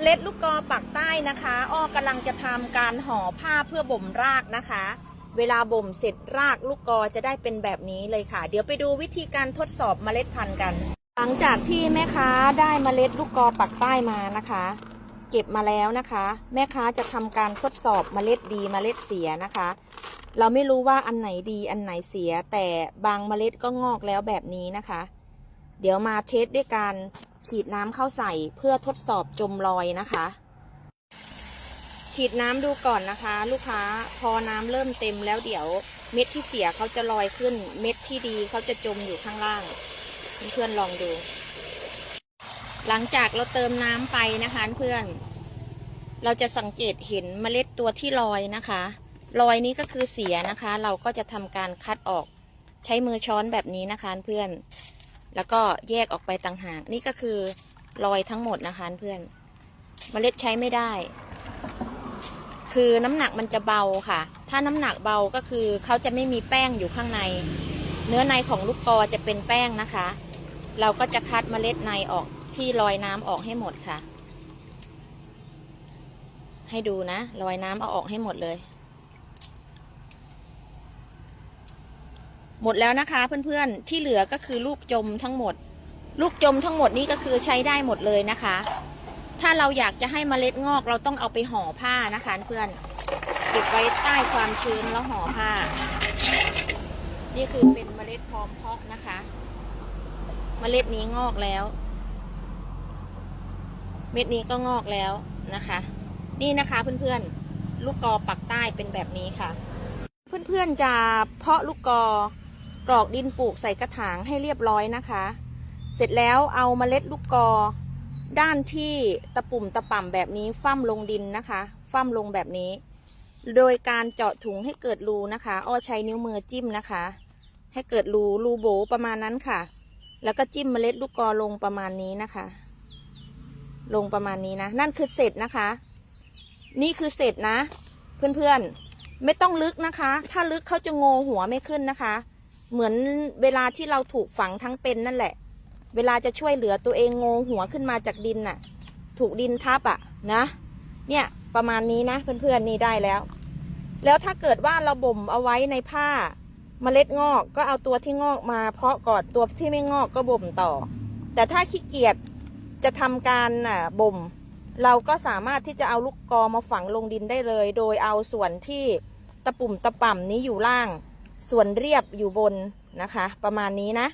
มล็ดลูกกอปักใต้นะคะ อ้อกำลังจะทำการห่อผ้าเพื่อบ่มรากนะคะ เวลาบ่มเสร็จรากลูกกอจะได้เป็นแบบนี้เลยค่ะ เดี๋ยวไปดูวิธีการทดสอบเมล็ดพันธุ์กัน หลังจากที่แม่ค้าได้เมล็ดลูกกอปักใต้มานะคะ เก็บมาแล้วนะคะ แม่ค้าจะทำการทดสอบเมล็ดดีเมล็ดเสียนะคะ เราไม่รู้ว่าอันไหนดีอันไหนเสีย แต่บางเมล็ดก็งอกแล้วแบบนี้นะคะ เดี๋ยวมาเทสด้วยการ ฉีดน้ำเข้าใส่เพื่อทดสอบจมรอยนะคะ ฉีดน้ำดูก่อนนะคะ ลูกค้าพอน้ำเริ่มเต็มแล้วเดี๋ยวเม็ดที่เสียเขาจะลอยขึ้น เม็ดที่ดีเขาจะจมอยู่ข้างล่าง เพื่อนลองดู หลังจากเราเติมน้ำไปนะคะเพื่อน เราจะสังเกตเห็นเมล็ดตัวที่ลอยนะคะรอยนี้ก็คือเสียนะคะ เราก็จะทำการคัดออกใช้มือช้อนแบบนี้นะคะเพื่อน แล้วก็แยกออกไปต่างหากนี่ก็คือรอยทั้งหมดนะคะเพื่อนเมล็ดใช้ไม่ได้ คือน้ำหนักมันจะเบาค่ะ ถ้าน้ำหนักเบาก็คือเขาจะไม่มีแป้งอยู่ข้างใน เนื้อในของลูกกอจะเป็นแป้งนะคะ เราก็จะคัดเมล็ดในออกที่ลอยน้ำออกให้หมดค่ะ ให้ดูนะลอยน้ำเอาออกให้หมดเลย หมดแล้วนะคะเพื่อนๆที่เหลือก็คือลูกจมทั้งหมด ลูกจมทั้งหมดนี้ก็คือใช้ได้หมดเลยนะคะ ถ้าเราอยากจะให้เมล็ดงอกเราต้องเอาไปห่อผ้านะคะเพื่อนเก็บไว้ใต้ความชื้นแล้วห่อผ้า นี่คือเป็นเมล็ดพร้อมเพาะนะคะ เมล็ดนี้งอกแล้ว เม็ดนี้ก็งอกแล้วนะคะ นี่นะคะเพื่อนๆลูกกอปักใต้เป็นแบบนี้ค่ะ เพื่อนๆจะเพาะลูกกอ กรอกดินปลูกใส่กระถางให้เรียบร้อยนะคะ เสร็จแล้วเอาเมล็ดลูกกอ ด้านที่ตะปุ่มตะป่ำแบบนี้ฟั่มลงดินนะคะฟั่มลงแบบนี้ โดยการเจาะถุงให้เกิดรูนะคะ อ้อใช้นิ้วมือจิ้มนะคะ ให้เกิดรูรูโบประมาณนั้นค่ะ แล้วก็จิ้มเมล็ดลูกกอลงประมาณนี้นะคะ ลงประมาณนี้นะ นั่นคือเสร็จนะคะ นี่คือเสร็จนะ เพื่อนๆไม่ต้องลึกนะคะ ถ้าลึกเขาจะโงหัวไม่ขึ้นนะคะ เหมือนเวลาที่เราถูกฝังทั้งเป็นนั่นแหละ เวลาจะช่วยเหลือตัวเองโงหัวขึ้นมาจากดินน่ะ ถูกดินทับอะนะ เนี่ยประมาณนี้นะเพื่อนๆนี่ได้แล้ว แล้วถ้าเกิดว่าเราบ่มเอาไว้ในผ้าเมล็ดงอกก็เอาตัวที่งอกมา เพาะก่อนตัวที่ไม่งอกก็บ่มต่อ แต่ถ้าขี้เกียจจะทำการอะบ่ม เราก็สามารถที่จะเอาลูกกอมาฝังลงดินได้เลย โดยเอาส่วนที่ตะปุ่มตะป่ำนี้อยู่ล่าง ส่วนเรียบอยู่บนนะคะ ประมาณนี้นะ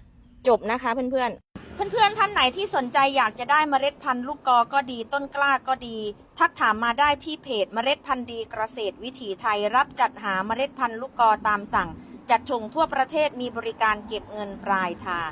จบนะคะเพื่อนๆเพื่อนๆ ท่านไหนที่สนใจอยากจะได้เมล็ดพันธุ์ลูกกอก็ดีต้นกล้าก็ดี ทักถามมาได้ที่เพจเมล็ดพันธุ์ดีเกษตรวิถีไทยรับจัดหาเมล็ดพันธุ์ลูกกอตามสั่ง จัดชงทั่วประเทศมีบริการเก็บเงินปลายทาง